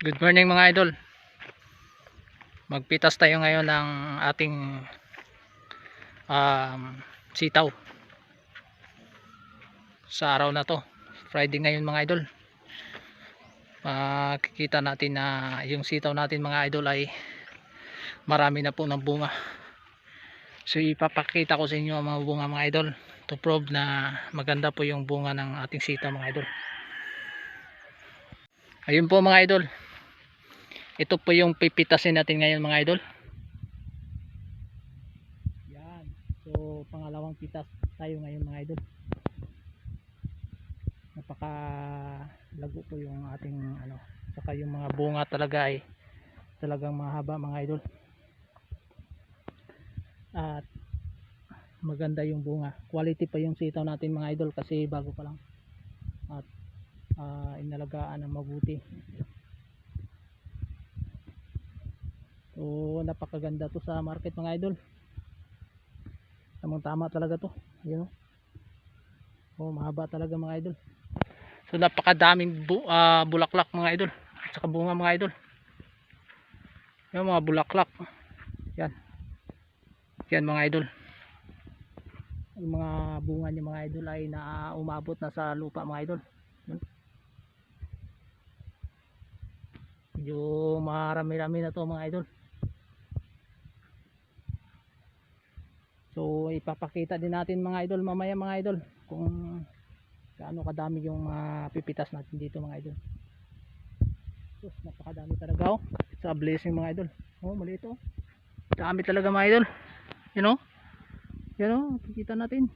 Good morning mga idol. Magpitas tayo ngayon ng ating um, sitaw. Sa araw na to. Friday ngayon mga idol. Makikita natin na yung sitaw natin mga idol ay marami na po ng bunga. So ipapakita ko sa inyo ang mga bunga mga idol. To prove na maganda po yung bunga ng ating sitaw mga idol. Ayun po mga idol. Ito po yung pipitasin natin ngayon mga idol. Yan. So pangalawang pitas tayo ngayon mga idol. Napaka lago po yung ating ano. Saka yung mga bunga talaga ay talagang mahaba mga idol. At maganda yung bunga. Quality pa yung sitaw natin mga idol kasi bago pa lang. At ah, inalagaan ng mabuti. So napakaganda to sa market mga idol. Tamang tama talaga to. Ayun oh. Mahaba talaga mga idol. So napakadaming bu ah, bulaklak mga idol. At saka bunga mga idol. Yung mga bulaklak. Yan. Yan mga idol. Yung mga bunga niya mga idol ay na umabot na sa lupa mga idol. Yan. Medyo marami-rami na to mga idol. Ipapakita din natin mga idol mamaya mga idol kung gaano kadami yung mga pipitas natin dito mga idol. Sus, napakadami talaga oh. Sa blessing mga idol. Oh, maliit oh. Dami talaga mga idol. You know? Yan oh, kikita natin.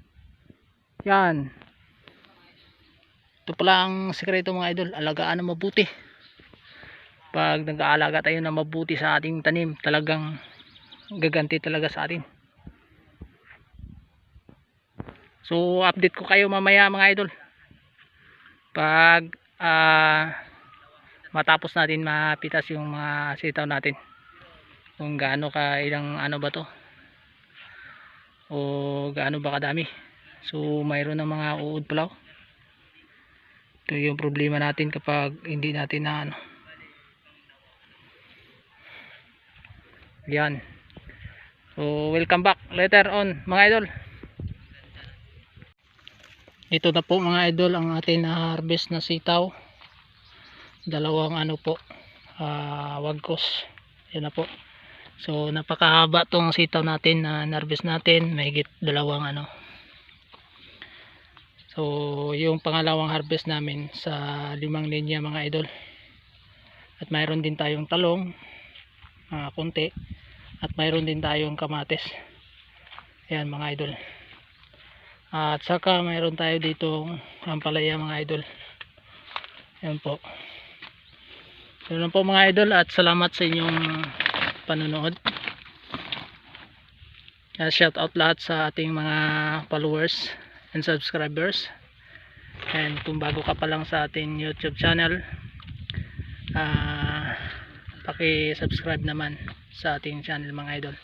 Yan. Ito pala ang sekreto mga idol, alagaan na mabuti. Pag nag-aalaga tayo na mabuti sa ating tanim, talagang gaganti talaga sa atin. So update ko kayo mamaya mga idol. Pag ah, matapos natin mapitas yung mga sitaw natin. Kung gaano ka ilang ano ba to. O gaano ba kadami. So mayroon ng mga uod pala. oh. Ito yung problema natin kapag hindi natin na ano. Yan. So welcome back later on mga idol. Ito na po mga idol ang atin na harvest na sitaw. Dalawang ano po, ah, wagkos. Yan na po. So napakahaba tong sitaw natin na harvest natin, mahigit dalawang ano. So yung pangalawang harvest namin sa limang linya mga idol. At mayroon din tayong talong, mga konti. At mayroon din tayong kamatis. Ayan mga idol. At saka mayroon tayo dito ampalaya mga idol. Ayan po. Yun po mga idol at salamat sa inyong panonood. At shout out lahat sa ating mga followers and subscribers. And kung bago ka pa lang sa ating YouTube channel, ah paki-subscribe naman sa ating channel mga idol.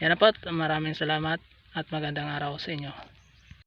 Yan na po, maraming salamat at magandang araw sa inyo.